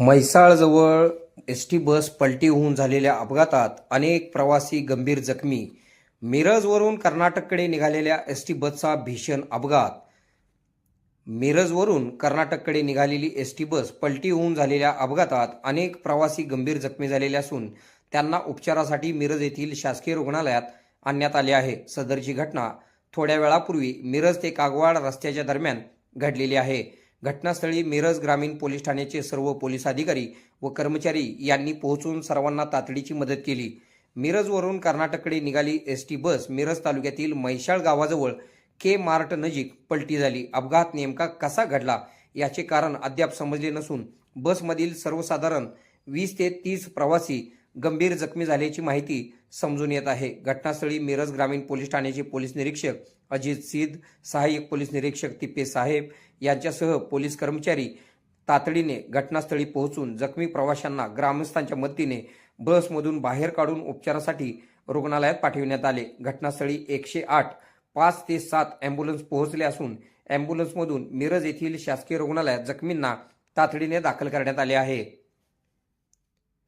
म्हैसाळजवळ S T bus पलटी होऊन झालेल्या अपघातात अनेक प्रवासी गंभीर जखमी. मिरजवरून कर्नाटककडे निघालेल्या एस टी बसचा भीषण अपघात. मिरजवरून कर्नाटककडे निघालेली एस टी बस पलटी होऊन झालेल्या अपघातात अनेक प्रवासी गंभीर जखमी झालेले असून त्यांना उपचारासाठी मिरज येथील शासकीय रुग्णालयात आणण्यात आले आहे. सदरची घटना थोड्या वेळापूर्वी मिरज ते कागवाड रस्त्याच्या दरम्यान घडलेली आहे. घटनास्थळी मिरज ग्रामीण पोलीस ठाण्याचे सर्व पोलीस अधिकारी व कर्मचारी यांनी पोहोचून सर्वांना तातडीची मदत केली. मिरजवरून कर्नाटककडे निघाली एस टी बस मिरज तालुक्यातील महिशाळ गावाजवळ के मार्ट नजीक पलटी झाली. अपघात नेमका कसा घडला याचे कारण अद्याप समजले नसून बसमधील सर्वसाधारण वीस ते तीस प्रवासी गंभीर जखमी झाल्याची माहिती समजून येत आहे. घटनास्थळी मिरज ग्रामीण पोलीस ठाण्याचे पोलीस निरीक्षक अजित सिद्ध सहाय्यक पोलीस निरीक्षक तिप्पे साहेब यांच्यासह पोलीस कर्मचारी तातडीने घटनास्थळी पोहोचून जखमी प्रवाशांना ग्रामस्थांच्या मदतीने बसमधून बाहेर काढून उपचारासाठी रुग्णालयात पाठविण्यात आले. घटनास्थळी एकशे आठ पाच ते सात अँब्युलन्स पोहोचले असून अँब्युलन्समधून मिरज येथील शासकीय रुग्णालयात जखमींना तातडीने दाखल करण्यात आले आहे.